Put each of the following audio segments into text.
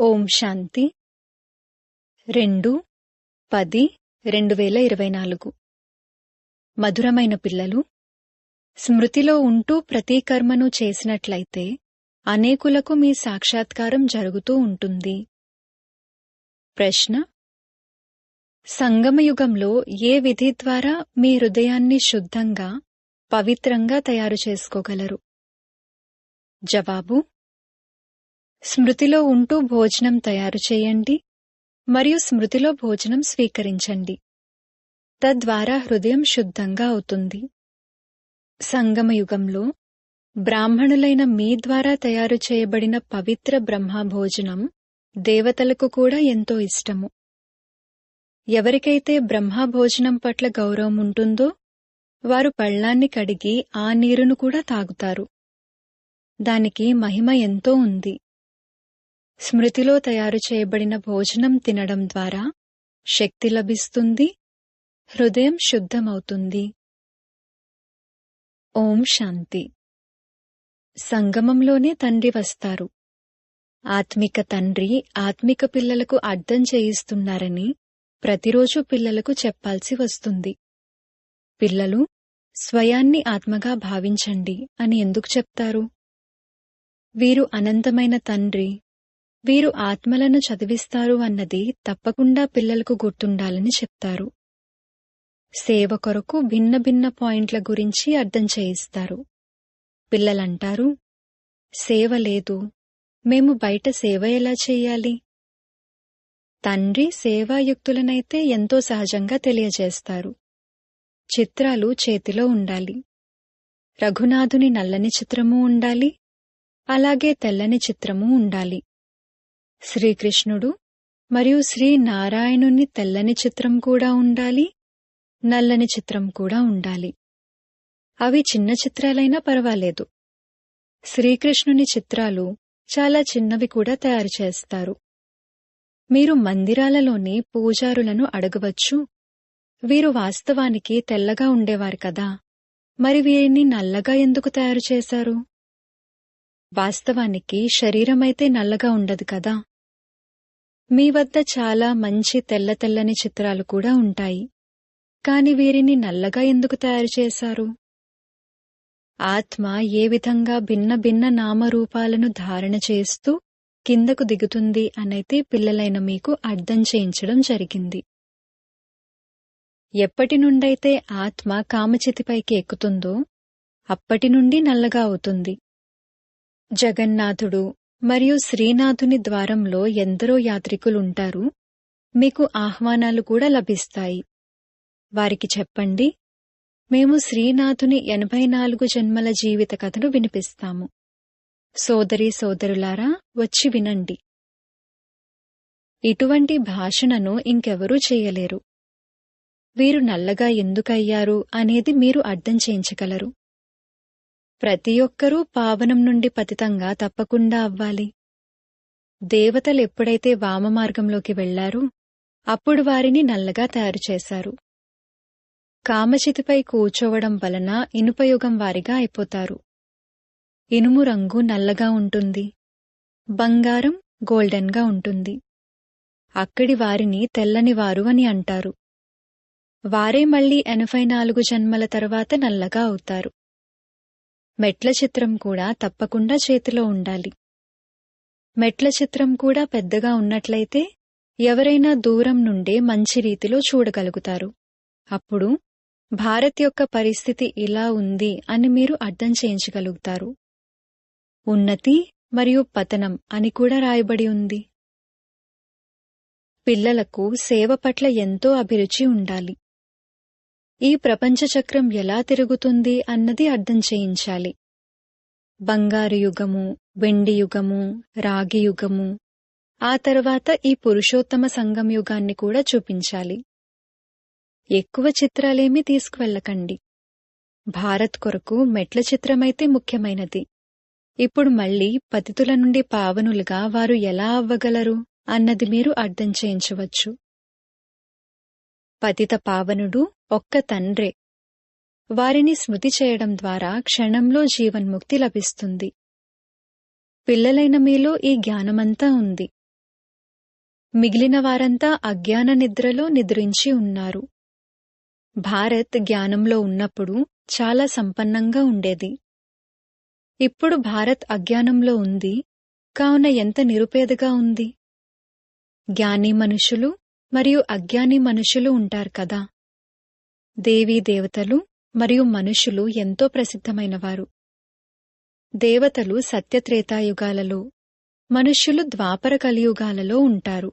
ఓం శాంతి. రెండు పది రెండు వేల ఇరవై నాలుగు. మధురమైన పిల్లలు స్మృతిలో ఉంటూ ప్రతి కర్మను చేసినట్లయితే అనేకులకు మీ సాక్షాత్కారం జరుగుతూ ఉంటుంది. ప్రశ్న సంగమయుగంలో ఏ విధి ద్వారా మీ హృదయాన్ని శుద్ధంగా పవిత్రంగా తయారు చేసుకోగలరు? జవాబు స్మృతిలో ఉంటూ భోజనం తయారు చేయండి మరియు స్మృతిలో భోజనం స్వీకరించండి. తద్వారా హృదయం శుద్ధంగా అవుతుంది. సంగమయుగంలో బ్రాహ్మణులైన మీ ద్వారా తయారు చేయబడిన పవిత్ర బ్రహ్మ భోజనం దేవతలకు కూడా ఎంతో ఇష్టము. ఎవరికైతే బ్రహ్మభోజనం పట్ల గౌరవం ఉంటుందో వారు పళ్ళాన్ని కడిగి ఆ నీరును కూడా తాగుతారు. దానికి మహిమ ఎంతో ఉంది. స్మృతిలో తయారు చేయబడిన భోజనం తినడం ద్వారా శక్తి లభిస్తుంది హృదయం శుద్ధమవుతుంది. ఓం శాంతి. సంగమంలోనే తండ్రి వస్తారు. ఆత్మిక తండ్రి ఆత్మిక పిల్లలకు అర్థం చేయిస్తున్నారని ప్రతిరోజు పిల్లలకు చెప్పాల్సి వస్తుంది. పిల్లలు స్వయాన్ని ఆత్మగా భావించండి అని ఎందుకు చెప్తారు? వీరు అనంతమైన తండ్రి వీరు ఆత్మలను చదివిస్తారు అన్నది తప్పకుండా పిల్లలకు గుర్తుండాలని చెప్తారు. సేవ కొరకు భిన్న భిన్న పాయింట్ల గురించి అర్థం చేయిస్తారు. పిల్లలంటారు సేవ లేదు మేము బయట సేవ ఎలా చేయాలి? తండ్రి సేవాయుక్తులనైతే ఎంతో సహజంగా తెలియజేస్తారు. చిత్రాలు చేతిలో ఉండాలి. రఘునాథుని నల్లని చిత్రము ఉండాలి. అలాగే తెల్లని చిత్రము ఉండాలి. శ్రీకృష్ణుడు మరియు శ్రీ నారాయణుని తెల్లని చిత్రం కూడా ఉండాలి నల్లని చిత్రం కూడా ఉండాలి. అవి చిన్న చిత్రాలైనా పర్వాలేదు. శ్రీకృష్ణుని చిత్రాలు చాలా చిన్నవి కూడా తయారు చేస్తారు. మీరు మందిరాలలోని పూజారులను అడగవచ్చు. వీరు వాస్తవానికి తెల్లగా ఉండేవారు కదా. మరి వీరిని నల్లగా ఎందుకు తయారు చేశారు? వాస్తవానికి శరీరమైతే నల్లగా ఉండదు కదా. మీ వద్ద చాలా మంచి తెల్ల తెల్లని చిత్రాలు కూడా ఉంటాయి. కాని వీరిని నల్లగా ఎందుకు తయారు చేశారు? ఆత్మ ఏ విధంగా భిన్న భిన్న నామరూపాలను ధారణ చేస్తూ కిందకు దిగుతుంది అనైతే పిల్లలైన మీకు అర్థం చేయించడం జరిగింది. ఎప్పటి నుండైతే ఆత్మ కామచితిపైకి ఎక్కుతుందో అప్పటి నుండి నల్లగా అవుతుంది. జగన్నాథుడు మరియు శ్రీనాథుని ద్వారంలో ఎందరో యాత్రికులుంటారు. మీకు ఆహ్వానాలు కూడా లభిస్తాయి. వారికి చెప్పండి. మేము శ్రీనాథుని ఎనభై నాలుగు జన్మల జీవిత కథను వినిపిస్తాము. సోదరి సోదరులారా వచ్చి వినండి. ఇటువంటి భాషణను ఇంకెవరూ చేయలేరు. వీరు నల్లగా ఎందుకయ్యారు అనేది మీరు అర్థం చేయించగలరు. ప్రతి ఒక్కరూ పావనం నుండి పతితంగా తప్పకుండా అవ్వాలి. దేవతలు ఎప్పుడైతే వామ మార్గంలోకి వెళ్ళారో అప్పుడు వారిని నల్లగా తయారు చేశారు. కామచితిపై కూర్చోవడం వలన ఇనుపయుగం వారిగా అయిపోతారు. ఇనుము రంగు నల్లగా ఉంటుంది. బంగారం గోల్డెన్గా ఉంటుంది. అక్కడి వారిని తెల్లని వారు అని అంటారు. వారే మళ్ళీ ఎనభై నాలుగు జన్మల తర్వాత నల్లగా అవుతారు. మెట్ల చిత్రం కూడా తప్పకుండా చేతిలో ఉండాలి. మెట్ల చిత్రం కూడా పెద్దగా ఉన్నట్లయితే ఎవరైనా దూరం నుండే మంచి రీతిలో చూడగలుగుతారు. అప్పుడు భారత్ యొక్క పరిస్థితి ఇలా ఉంది అని మీరు అర్థం చేయించగలుగుతారు. ఉన్నతి మరియు పతనం అని కూడా రాయబడి ఉంది. పిల్లలకు సేవ పట్ల ఎంతో అభిరుచి ఉండాలి. ఈ ప్రపంచ చక్రం ఎలా తిరుగుతుంది అన్నది అర్థం చేయించాలి. బంగారు యుగము వెండి యుగము రాగి యుగము. ఆ తర్వాత ఈ పురుషోత్తమ సంగం యుగాన్ని కూడా చూపించాలి. ఎక్కువ చిత్రాలేమీ తీసుకువెళ్ళకండి. భారత్ కొరకు మెట్ల చిత్రమైతే ముఖ్యమైనది. ఇప్పుడు మళ్ళీ పతితుల నుండి పావనులుగా వారు ఎలా అవ్వగలరు అన్నది మీరు అర్థం చేయించవచ్చు. పతిత పావనుడు ఒక్క తండ్రే. వారిని స్మృతి చేయడం ద్వారా క్షణంలో జీవన్ముక్తి లభిస్తుంది. పిల్లలైన మీలో ఈ జ్ఞానమంతా ఉంది. మిగిలిన వారంతా అజ్ఞాన నిద్రలో నిద్రించి ఉన్నారు. భారత్ జ్ఞానంలో ఉన్నప్పుడు చాలా సంపన్నంగా ఉండేది. ఇప్పుడు భారత్ అజ్ఞానంలో ఉంది. కావున ఎంత నిరుపేదగా ఉంది? జ్ఞాని మనుషులు మరియు అజ్ఞాని మనుషులు ఉంటారు కదా. దేవీ దేవతలు మరియు మనుషులు ఎంతో ప్రసిద్ధమైనవారు. దేవతలు సత్యత్రేతాయుగాలలో మనుష్యులు ద్వాపర కలియుగాలలో ఉంటారు.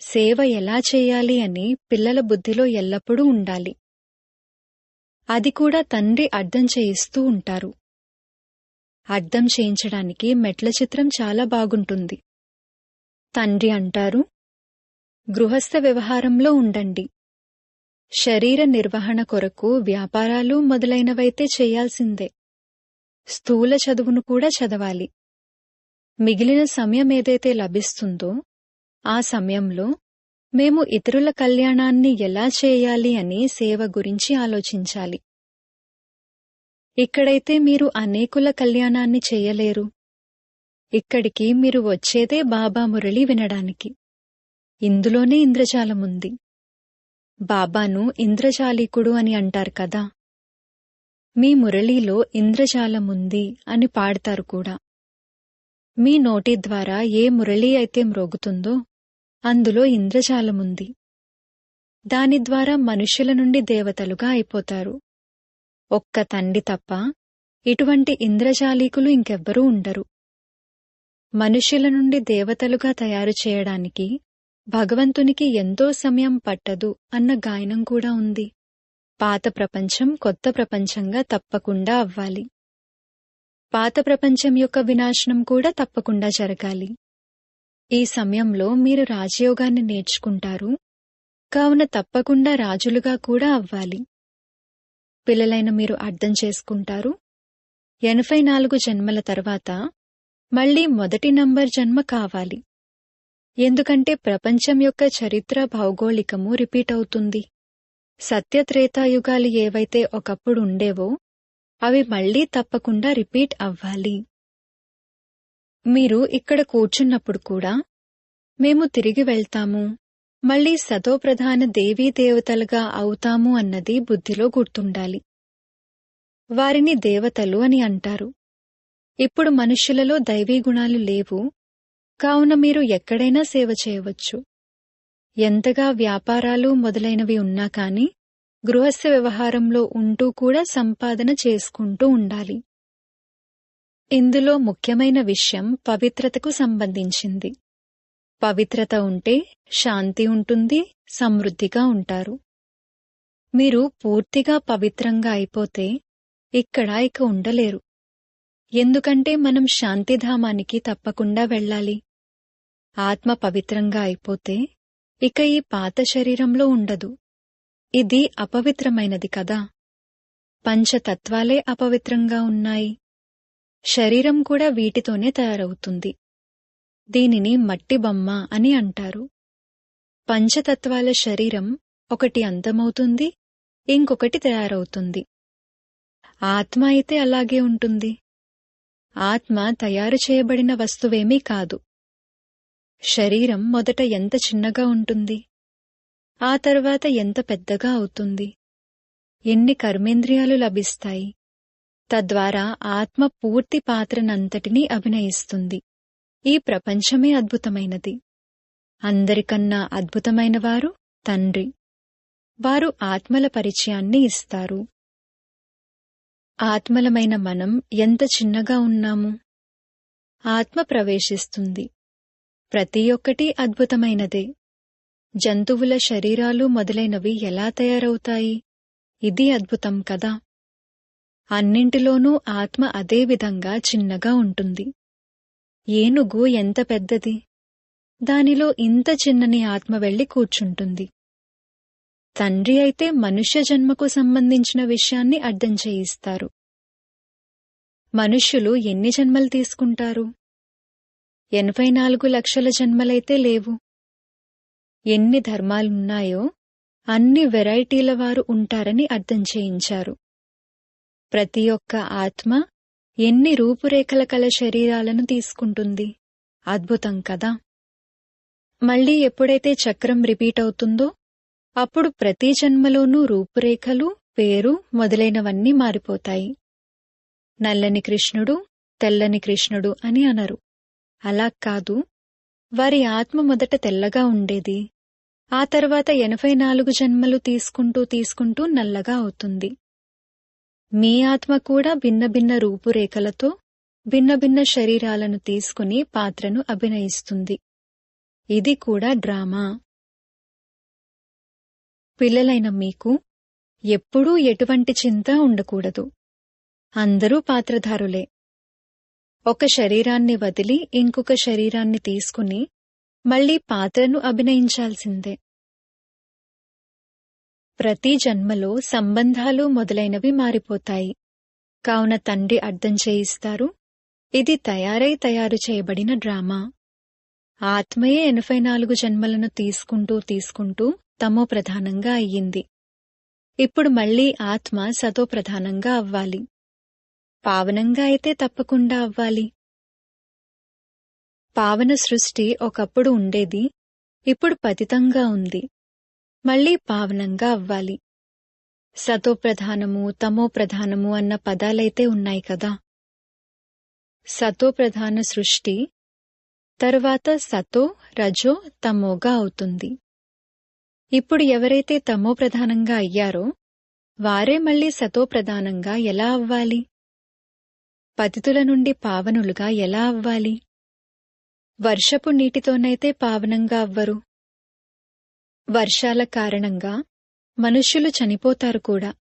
సేవ ఎలా చేయాలి అని పిల్లల బుద్ధిలో ఎల్లప్పుడూ ఉండాలి. అది కూడా తండ్రి అర్థం చేయిస్తూ ఉంటారు. అర్థం చేయించడానికి మెట్ల చిత్రం చాలా బాగుంటుంది. తండ్రి అంటారు గృహస్థ వ్యవహారంలో ఉండండి. శరీర నిర్వహణ కొరకు వ్యాపారాలు మొదలైనవైతే చేయాల్సిందే. స్థూల చదువును కూడా చదవాలి. మిగిలిన సమయం ఏదైతే లభిస్తుందో ఆ సమయంలో మేము ఇతరుల కళ్యాణాన్ని ఎలా చేయాలి అని సేవ గురించి ఆలోచించాలి. ఇక్కడైతే మీరు అనేకుల కళ్యాణాన్ని చేయలేరు. ఇక్కడికి మీరు వచ్చేదే బాబా మురళి వినడానికి. ఇందులోనే ఇంద్రజాలముంది బాబాను ఇంద్రజాలికుడు అని అంటారు కదా. మీ మురళీలో ఇంద్రజాలముంది అని పాడతారు కూడా. మీ నోటి ద్వారా ఏ మురళి అయితే మ్రోగుతుందో అందులో ఇంద్రజాలముంది. దాని ద్వారా మనుష్యుల నుండి దేవతలుగా అయిపోతారు. ఒక్క తండ్రి తప్ప ఇటువంటి ఇంద్రజాలీకులు ఇంకెవ్వరూ ఉండరు. మనుష్యుల నుండి దేవతలుగా తయారు చేయడానికి భగవంతునికి ఎంతో సమయం పట్టదు అన్న గాయనం కూడా ఉంది. పాత ప్రపంచం కొత్త ప్రపంచంగా తప్పకుండా అవ్వాలి. పాత ప్రపంచం యొక్క వినాశనం కూడా తప్పకుండా జరగాలి. ఈ సమయంలో మీరు రాజయోగాన్ని నేర్చుకుంటారు. కావున తప్పకుండా రాజులుగా కూడా అవ్వాలి. పిల్లలైన మీరు అర్థం చేసుకుంటారు. ఎనభై నాలుగు జన్మల తర్వాత మళ్ళీ మొదటి నంబర్ జన్మ కావాలి. ఎందుకంటే ప్రపంచం యొక్క చరిత్ర భౌగోళికము రిపీట్ అవుతుంది. సత్యత్రేతాయుగాలు ఏవైతే ఒకప్పుడు ఉండేవో అవి మళ్ళీ తప్పకుండా రిపీట్ అవ్వాలి. మీరు ఇక్కడ కూర్చున్నప్పుడు కూడా మేము తిరిగి వెళ్తాము. మళ్ళీ సతోప్రధాన దేవీ దేవతలుగా అవుతాము అన్నది బుద్ధిలో గుర్తుండాలి. వారిని దేవతలు అని అంటారు. ఇప్పుడు మనుష్యులలో దైవీ గుణాలు లేవు కావున మీరు ఎక్కడైనా సేవ చేయవచ్చు. ఎంతగా వ్యాపారాలు మొదలైనవి ఉన్నా కాని గృహస్థ వ్యవహారంలో ఉంటూ కూడా సంపాదన చేసుకుంటూ ఉండాలి. ఇందులో ముఖ్యమైన విషయం పవిత్రతకు సంబంధించింది. పవిత్రత ఉంటే శాంతి ఉంటుంది సమృద్ధిగా ఉంటారు. మీరు పూర్తిగా పవిత్రంగా అయిపోతే ఇక్కడ ఇక ఉండలేరు. ఎందుకంటే మనం శాంతిధామానికి తప్పకుండా వెళ్ళాలి. ఆత్మ పవిత్రంగా అయిపోతే ఇక ఈ పాత శరీరంలో ఉండదు. ఇది అపవిత్రమైనది కదా. పంచతత్వాలే అపవిత్రంగా ఉన్నాయి. శరీరం కూడా వీటితోనే తయారవుతుంది. దీనిని మట్టి బొమ్మ అని అంటారు. పంచతత్వాల శరీరం ఒకటి అంతమవుతుంది ఇంకొకటి తయారవుతుంది. ఆత్మ అయితే అలాగే ఉంటుంది. ఆత్మ తయారు చేయబడిన వస్తువేమీ కాదు. శరీరం మొదట ఎంత చిన్నగా ఉంటుంది? ఆ తర్వాత ఎంత పెద్దగా అవుతుంది? ఎన్ని కర్మేంద్రియాలు లభిస్తాయి? తద్వారా ఆత్మ పూర్తి పాత్రనంతటినీ అభినయిస్తుంది. ఈ ప్రపంచమే అద్భుతమైనది. అందరికన్నా అద్భుతమైనవారు తండ్రి. వారు ఆత్మల పరిచయాన్ని ఇస్తారు. ఆత్మలమైన మనం ఎంత చిన్నగా ఉన్నాము? ఆత్మ ప్రవేశిస్తుంది. ప్రతి ఒక్కటి అద్భుతమైనదే. జంతువుల శరీరాలు మొదలైనవి ఎలా తయారవుతాయి? ఇది అద్భుతం కదా? అన్నింటిలోనూ ఆత్మ అదే విధంగా చిన్నగా ఉంటుంది. ఏనుగు ఎంత పెద్దది? దానిలో ఇంత చిన్నని ఆత్మ వెళ్ళి కూర్చుంటుంది. తండ్రి అయితే మనుష్య జన్మకు సంబంధించిన విషయాన్ని అర్థం చేయిస్తారు. మనుష్యులు ఎన్ని జన్మలు తీసుకుంటారు? ఎనభై నాలుగు లక్షల జన్మలైతే లేవు. ఎన్ని ధర్మాలున్నాయో అన్ని వెరైటీల వారు ఉంటారని అర్థం చేయించారు. ప్రతి ఒక్క ఆత్మ ఎన్ని రూపురేఖల కల శరీరాలను తీసుకుంటుంది? అద్భుతం కదా! మళ్ళీ ఎప్పుడైతే చక్రం రిపీట్ అవుతుందో అప్పుడు ప్రతి జన్మలోనూ రూపురేఖలు పేరు మొదలైనవన్నీ మారిపోతాయి. నల్లని కృష్ణుడు తెల్లని కృష్ణుడు అని అనరు. అలా కాదు. వారి ఆత్మ మొదట తెల్లగా ఉండేది. ఆ తర్వాత ఎనభై నాలుగు జన్మలు తీసుకుంటూ తీసుకుంటూ నల్లగా అవుతుంది. మీ ఆత్మ కూడా భిన్న భిన్న రూపురేఖలతో భిన్న భిన్న శరీరాలను తీసుకుని పాత్రను అభినయిస్తుంది. ఇది కూడా డ్రామా. పిల్లలైన మీకు ఎప్పుడూ ఎటువంటి చింత ఉండకూడదు. అందరూ పాత్రధారులే. ఒక శరీరాన్ని వదిలి ఇంకొక శరీరాన్ని తీసుకుని మళ్ళీ పాత్రను అభినయించాల్సిందే. ప్రతి జన్మలో సంబంధాలు మొదలైనవి మారిపోతాయి. కావున తండ్రి అర్థం చేయిస్తారు ఇది తయారై తయారు చేయబడిన డ్రామా. ఆత్మయే ఎనభై నాలుగు జన్మలను తీసుకుంటూ తీసుకుంటూ తమో ప్రధానంగా అయ్యింది. ఇప్పుడు మళ్ళీ ఆత్మ సతో ప్రధానంగా అవ్వాలి. పావనంగా అయితే తప్పకుండా అవ్వాలి. పావన సృష్టి ఒకప్పుడు ఉండేది ఇప్పుడు పతితంగా ఉంది. మళ్ళీ పావనంగా అవ్వాలి. సతో ప్రధానము తమో ప్రధానము అన్న పదాలైతే ఉన్నాయి కదా. సతో ప్రధాన సృష్టి తర్వాత సతో రజో తమోగా అవుతుంది. ఇప్పుడు ఎవరైతే తమో ప్రధానంగా అయ్యారో వారే మళ్ళీ సతో ప్రధానంగా ఎలా అవ్వాలి? పతితుల నుండి పావనులుగా ఎలా అవ్వాలి? వర్షపు నీటితోనైతే పావనంగా అవ్వరు. వర్షాల కారణంగా మనుష్యులు చనిపోతారు కూడా.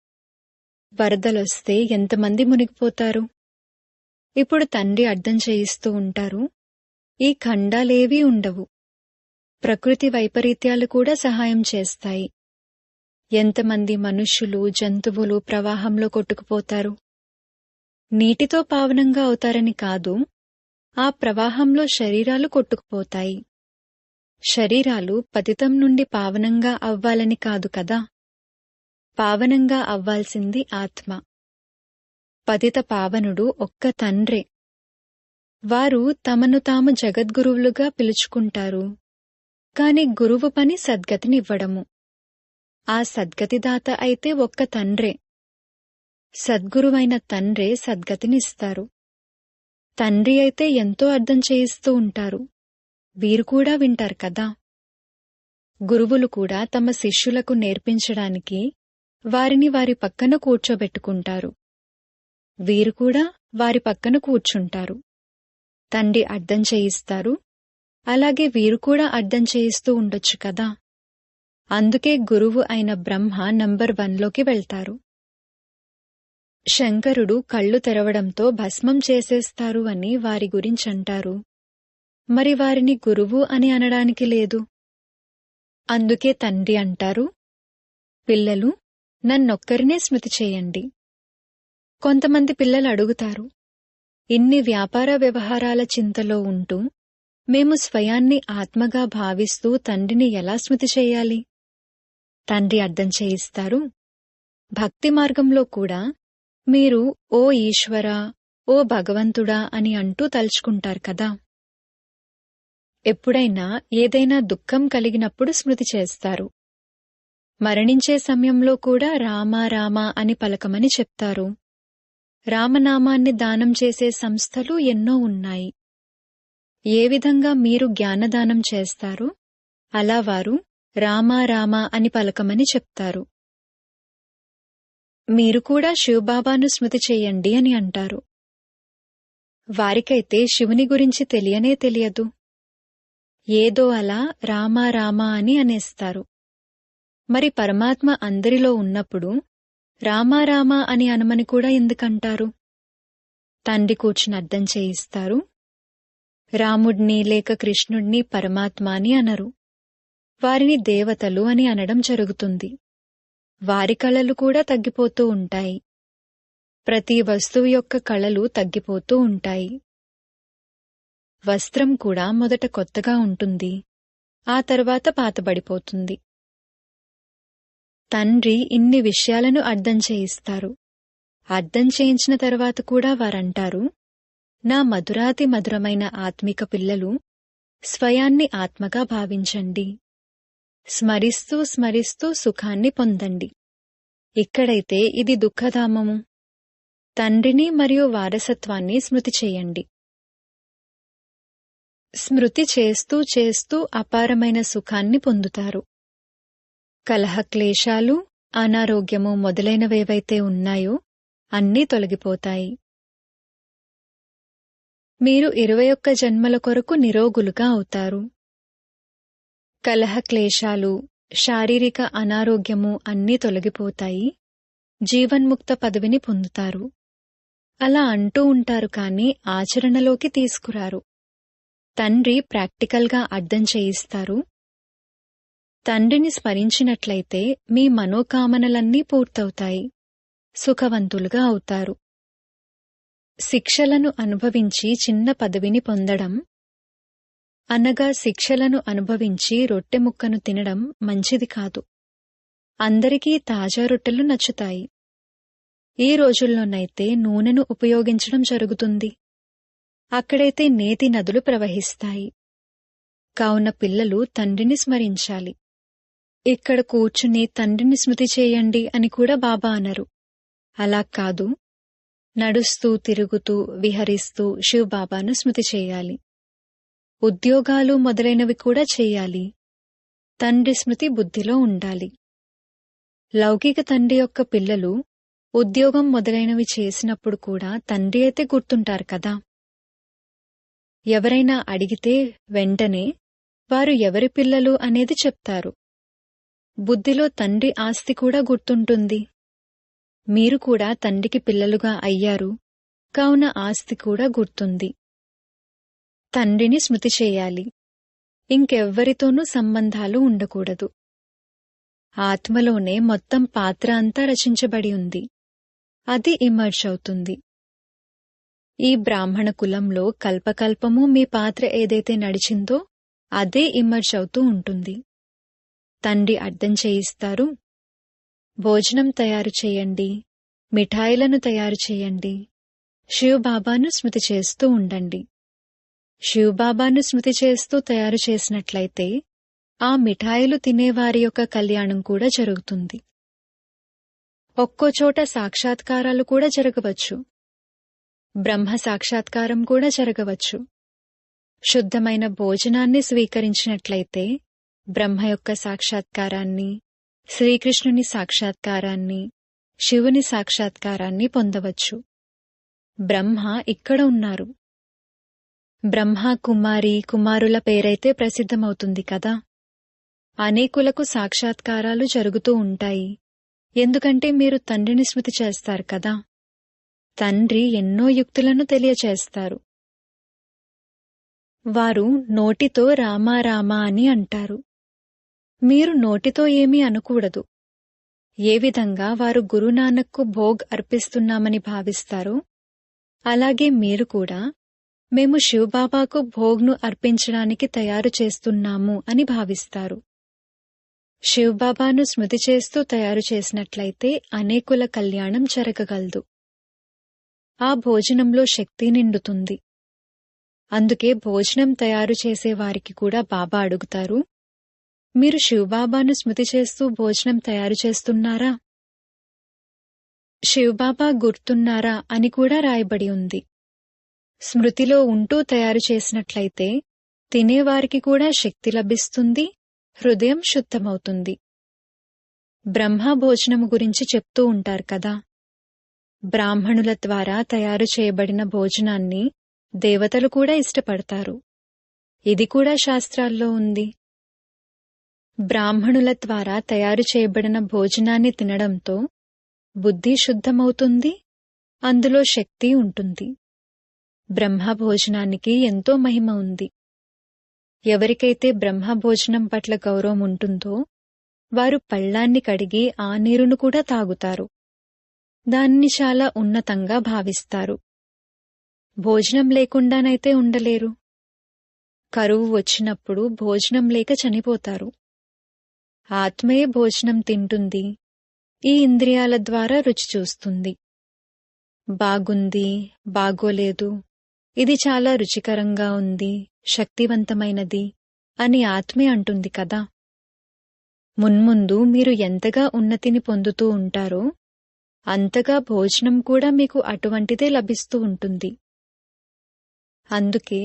వరదలొస్తే ఎంతమంది మునిగిపోతారు? ఇప్పుడు తండ్రి అర్థం చేయిస్తూ ఉంటారు ఈ ఖండాలేవీ ఉండవు. ప్రకృతి వైపరీత్యాలు కూడా సహాయం చేస్తాయి. ఎంతమంది మనుష్యులు జంతువులు ప్రవాహంలో కొట్టుకుపోతారు? నీటితో పావనంగా అవుతారని కాదు ఆ ప్రవాహంలో శరీరాలు కొట్టుకుపోతాయి. శరీరాలు పతితం నుండి పావనంగా అవ్వాలని కాదు కదా? పావనంగా అవ్వాల్సింది ఆత్మ. పతిత పావనుడు ఒక్క తండ్రే. వారు తమను తాము జగద్గురువులుగా పిలుచుకుంటారు. కాని గురువు పని సద్గతినివ్వడము. ఆ సద్గతిదాత అయితే ఒక్క తండ్రే. సద్గురువైన తండ్రే సద్గతినిస్తారు. తండ్రి అయితే ఎంతో అర్థం చేయిస్తూ ఉంటారు. వీరు కూడా వింటారు కదా. గురువులు కూడా తమ శిష్యులకు నేర్పించడానికి వారిని వారి పక్కన కూర్చోబెట్టుకుంటారు. వీరు కూడా వారి పక్కన కూర్చుంటారు. తండ్రి అర్థం చేయిస్తారు అలాగే వీరు కూడా అర్థం చేయిస్తూ ఉండొచ్చు కదా. అందుకే గురువు అయిన బ్రహ్మ నంబర్ వన్లోకి వెళ్తారు. శంకరుడు కళ్ళు తెరవడంతో భస్మం చేసేస్తారు అని వారి గురించంటారు మరి వారిని గురువు అని అనడానికి లేదు. అందుకే తండ్రి అంటారు పిల్లలు నన్నొక్కరినే స్మృతి చేయండి. కొంతమంది పిల్లలు అడుగుతారు ఇన్ని వ్యాపార వ్యవహారాల చింతలో ఉంటూ మేము స్వయాన్ని ఆత్మగా భావిస్తూ తండ్రిని ఎలా స్మృతి చేయాలి? తండ్రి అర్థం చేయిస్తారు. భక్తి మార్గంలో కూడా మీరు ఓ ఈశ్వరా ఓ భగవంతుడా అని అంటూ తలుచుకుంటారు కదా. ఎప్పుడైనా ఏదైనా దుఃఖం కలిగినప్పుడు స్మృతి చేస్తారు. మరణించే సమయంలో కూడా రామ రామ అని పలకమని చెప్తారు. రామనామాన్ని దానం చేసే సంస్థలు ఎన్నో ఉన్నాయి. ఏ విధంగా మీరు జ్ఞానదానం చేస్తారో? అలా వారు రామా రామా అని పలకమని చెప్తారు. మీరు కూడా శివబాబాను స్మృతి చెయ్యండి అని అంటారు. వారికైతే శివుని గురించి తెలియనే తెలియదు. ఏదో అలా రామా రామా అని అనేస్తారు. మరి పరమాత్మ అందరిలో ఉన్నప్పుడు రామా రామా అని అనమని కూడా ఎందుకంటారు? తండ్రి కూర్చుని అర్థం చేయిస్తారు. రాముడిని లేక కృష్ణుడిని పరమాత్మ అని అనరు. వారిని దేవతలు అని అనడం జరుగుతుంది. వారి కళలు కూడా తగ్గిపోతూ ఉంటాయి. ప్రతి వస్తువు యొక్క కళలు తగ్గిపోతూ ఉంటాయి. వస్త్రం కూడా మొదట కొత్తగా ఉంటుంది. ఆ తర్వాత పాతబడిపోతుంది. తండ్రి ఇన్ని విషయాలను అర్థం చేయిస్తారు. అర్థం చేయించిన తర్వాత కూడా వారంటారు నా మధురాతి మధురమైన ఆత్మిక పిల్లలు స్వయాన్ని ఆత్మగా భావించండి. స్మరిస్తూ స్మరిస్తూ సుఖాన్ని పొందండి. ఇక్కడైతే ఇది దుఃఖధామము. తండ్రిని మరియు వారసత్వాన్ని స్మృతి చేయండి. స్మృతి చేస్తూ చేస్తూ అపారమైన సుఖాన్ని పొందుతారు. కలహక్లేశాలు అనారోగ్యము మొదలైనవేవైతే ఉన్నాయో అన్నీ తొలగిపోతాయి. మీరు ఇరవై ఒక్క జన్మల కొరకు నిరోగులుగా అవుతారు. కలహక్లేశాలు శారీరక అనారోగ్యము అన్నీ తొలగిపోతాయి. జీవన్ముక్త పదవిని పొందుతారు. అలా అంటూ ఉంటారు కానీ ఆచరణలోకి తీసుకురారు. తండ్రి ప్రాక్టికల్గా అర్థం చేయిస్తారు. తండ్రిని స్మరించినట్లయితే మీ మనోకామనలన్నీ పూర్తవుతాయి. సుఖవంతులుగా అవుతారు. శిక్షలను అనుభవించి చిన్న పదవిని పొందడం. అనగా శిక్షలను అనుభవించి రొట్టె ముక్కను తినడం మంచిది కాదు. అందరికీ తాజా రొట్టెలు నచ్చుతాయి. ఈ రోజుల్లోనైతే నూనెను ఉపయోగించడం జరుగుతుంది? అక్కడైతే నేతి నదులు ప్రవహిస్తాయి. కావున పిల్లలు తండ్రిని స్మరించాలి. ఇక్కడ కూర్చుని తండ్రిని స్మృతి చేయండి అని కూడా బాబా అనరు. అలా కాదు. నడుస్తూ తిరుగుతూ విహరిస్తూ శివబాబాను స్మృతి చేయాలి. ఉద్యోగాలు మొదలైనవి కూడా చేయాలి. తండ్రి స్మృతి బుద్ధిలో ఉండాలి. లౌకిక తండ్రి యొక్క పిల్లలు ఉద్యోగం మొదలైనవి చేసినప్పుడు కూడా తండ్రి అయితే గుర్తుంటారు కదా. ఎవరైనా అడిగితే వెంటనే వారు ఎవరి పిల్లలు అనేది చెప్తారు. బుద్ధిలో తండ్రి ఆస్తి కూడా గుర్తుంటుంది. మీరు కూడా తండ్రికి పిల్లలుగా అయ్యారు. కావున ఆస్తి కూడా గుర్తుంది. తండ్రిని స్మృతి చేయాలి. ఇంకెవ్వరితోనూ సంబంధాలు ఉండకూడదు. ఆత్మలోనే మొత్తం పాత్ర అంతా రచించబడి ఉంది. అది ఇమర్జ్ అవుతుంది. ఈ బ్రాహ్మణ కులంలో కల్పకల్పము మీ పాత్ర ఏదైతే నడిచిందో అదే ఇమర్జ్ అవుతూ ఉంటుంది. తండ్రి అర్థం చేయిస్తారు భోజనం తయారు చేయండి. మిఠాయిలను తయారు చేయండి. శివబాబాను స్మృతి చేస్తూ ఉండండి. శివబాబాను స్మృతి చేస్తూ తయారు చేసినట్లయితే ఆ మిఠాయిలు తినేవారి యొక్క కళ్యాణం కూడా జరుగుతుంది. ఒక్కోచోట సాక్షాత్కారాలు కూడా జరగవచ్చు. బ్రహ్మ సాక్షాత్కారం కూడా జరగవచ్చు. శుద్ధమైన భోజనాన్ని స్వీకరించినట్లయితే బ్రహ్మ యొక్క సాక్షాత్కారాన్ని శ్రీకృష్ణుని సాక్షాత్కారాన్ని శివుని సాక్షాత్కారాన్ని పొందవచ్చు. బ్రహ్మ ఇక్కడ ఉన్నారు. బ్రహ్మ కుమారి కుమారుల పేరైతే ప్రసిద్ధమవుతుంది కదా. అనేకులకు సాక్షాత్కారాలు జరుగుతూ ఉంటాయి. ఎందుకంటే మీరు తండ్రిని స్మృతి చేస్తారు కదా. తండ్రి ఎన్నో యుక్తులను తెలియచేస్తారు. వారు నోటితో రామారామా అని అంటారు. మీరు నోటితో ఏమీ అనకూడదు. ఏ విధంగా వారు గురునానక్కు భోగ్ అర్పిస్తున్నామని భావిస్తారో అలాగే మీరు కూడా మేము శివబాబాకు భోగ్ను అర్పించడానికి తయారు చేస్తున్నాము అని భావిస్తారు. శివబాబాను స్మృతి చేస్తూ తయారు చేసినట్లయితే అనేకుల కళ్యాణం జరగగలదు. ఆ భోజనంలో శక్తి నిండుతుంది. అందుకే భోజనం తయారు చేసే వారికి కూడా బాబా అడుగుతారు మీరు శివబాబాను స్మృతి చేస్తూ భోజనం తయారు చేస్తున్నారా? శివబాబా గుర్తున్నారా అని కూడా రాయబడి ఉంది. స్మృతిలో ఉంటూ తయారు చేసినట్లయితే తినేవారికి కూడా శక్తి లభిస్తుంది హృదయం శుద్ధమవుతుంది. బ్రహ్మ భోజనము గురించి చెప్తూ ఉంటారు కదా. బ్రాహ్మణుల ద్వారా తయారు చేయబడిన భోజనాన్ని దేవతలు కూడా ఇష్టపడతారు. ఇది కూడా శాస్త్రాల్లో ఉంది. బ్రాహ్మణుల ద్వారా తయారు చేయబడిన భోజనాన్ని తినడంతో బుద్ధి శుద్ధమవుతుంది అందులో శక్తి ఉంటుంది. బ్రహ్మ భోజనానికి ఎంతో మహిమ ఉంది. ఎవరికైతే బ్రహ్మ భోజనం పట్ల గౌరవం ఉంటుందో వారు పళ్ళాన్ని కడిగి ఆ నీరును కూడా తాగుతారు. దాన్ని చాలా ఉన్నతంగా భావిస్తారు. భోజనం లేకుండానైతే ఉండలేరు. కరువు వచ్చినప్పుడు భోజనం లేక చనిపోతారు. ఆత్మయే భోజనం తింటుంది. ఈ ఇంద్రియాల ద్వారా రుచి చూస్తుంది. బాగుంది బాగోలేదు. ఇది చాలా రుచికరంగా ఉంది శక్తివంతమైనది అని ఆత్మే అంటుంది కదా. మున్ముందు మీరు ఎంతగా ఉన్నతిని పొందుతూ ఉంటారో అంతగా భోజనం కూడా మీకు అటువంటిదే లభిస్తూ ఉంటుంది. అందుకే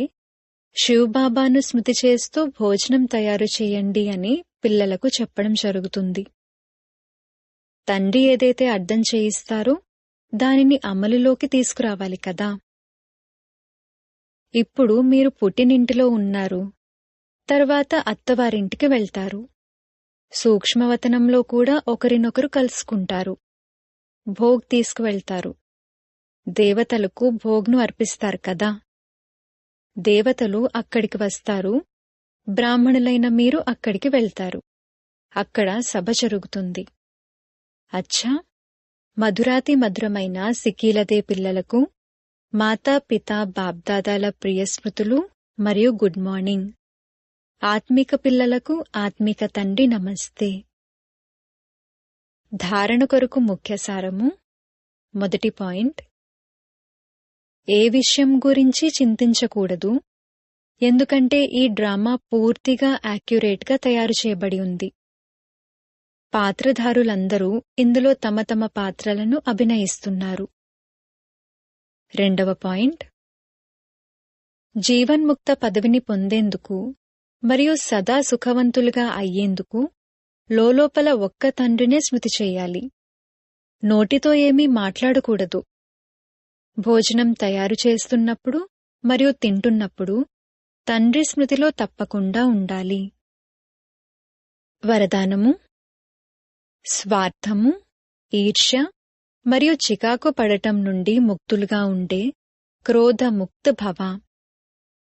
శివబాబాను స్మృతి చేస్తూ భోజనం తయారు చేయండి అని పిల్లలకు చెప్పడం జరుగుతుంది. తండ్రి ఏదైతే అర్థం చేయిస్తారో దానిని అమలులోకి తీసుకురావాలి కదా. ఇప్పుడు మీరు పుట్టినింటిలో ఉన్నారు. తర్వాత అత్తవారింటికి వెళ్తారు. సూక్ష్మవతనంలో కూడా ఒకరినొకరు కలుసుకుంటారు. భోగ్ తీసుకువెళ్తారు. దేవతలకు భోగ్ను అర్పిస్తారు కదా. దేవతలు అక్కడికి వస్తారు. బ్రాహ్మణులైన మీరు అక్కడికి వెళ్తారు. అక్కడ సభ జరుగుతుంది. అచ్చా! మధురాతి మధురమైన సికీలదే పిల్లలకు మాతా పిత బాబ్దాదాల ప్రియ స్మృతులు మరియు గుడ్ మార్నింగ్. ఆత్మిక పిల్లలకు ఆత్మిక తండ్రి నమస్తే. ధారణ కొరకు ముఖ్య సారము మొదటి పాయింట్. ఏ విషయం గురించి చింతించకూడదు ఎందుకంటే ఈ డ్రామా పూర్తిగా యాక్యురేట్గా తయారు చేయబడి ఉంది. పాత్రధారులందరూ ఇందులో తమ తమ పాత్రలను అభినయిస్తున్నారు. రెండవ పాయింట్. జీవన్ముక్త పదవిని పొందేందుకు మరియు సదా సుఖవంతులుగా అయ్యేందుకు లోలోపల ఒక్క తండ్రినే స్మృతి చేయాలి. నోటితో ఏమీ మాట్లాడకూడదు. భోజనం తయారు చేస్తున్నప్పుడు మరియు తింటున్నప్పుడు తండ్రి స్మృతిలో తప్పకుండా ఉండాలి. వరదానము స్వార్థము ఈర్ష్య మరియు చికాకు పడటం నుండి ముక్తులుగా ఉండే క్రోధముక్త భవ.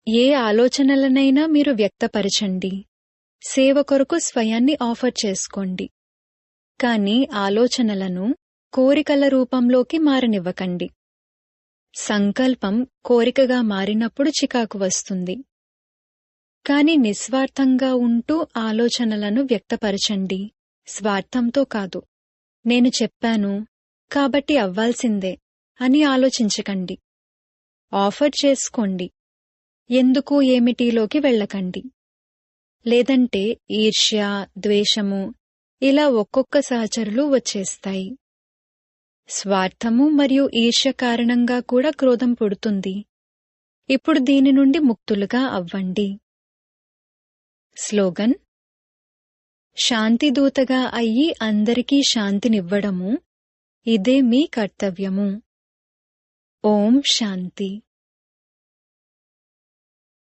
ఏ ఆలోచనలనైనా మీరు వ్యక్తపరచండి. సేవ కొరకు స్వయాన్ని ఆఫర్ చేసుకోండి. కానీ ఆలోచనలను కోరికల రూపంలోకి మారనివ్వకండి. సంకల్పం కోరికగా మారినప్పుడు చికాకు వస్తుంది. కాని నిస్వార్థంగా ఉంటూ ఆలోచనలను వ్యక్తపరచండి. స్వార్థంతో కాదు. నేను చెప్పాను కాబట్టి అవ్వాల్సిందే అని ఆలోచించకండి. ఆఫర్ చేసుకోండి. ఎందుకు ఏమిటిలోకి వెళ్ళకండి? లేదంటే ఈర్ష్య ద్వేషము ఇలా ఒక్కొక్క సహచరులు వచ్చేస్తాయి. స్వార్థము మరియు ఈర్ష్య కారణంగా కూడా క్రోధం పుడుతుంది. ఇప్పుడు దీని నుండి ముక్తులుగా అవ్వండి. స్లోగన్. శాంతిదూతగా అయ్యి అందరికీ శాంతినివ్వడము ఇదే మీ కర్తవ్యము. ఓం శాంతి.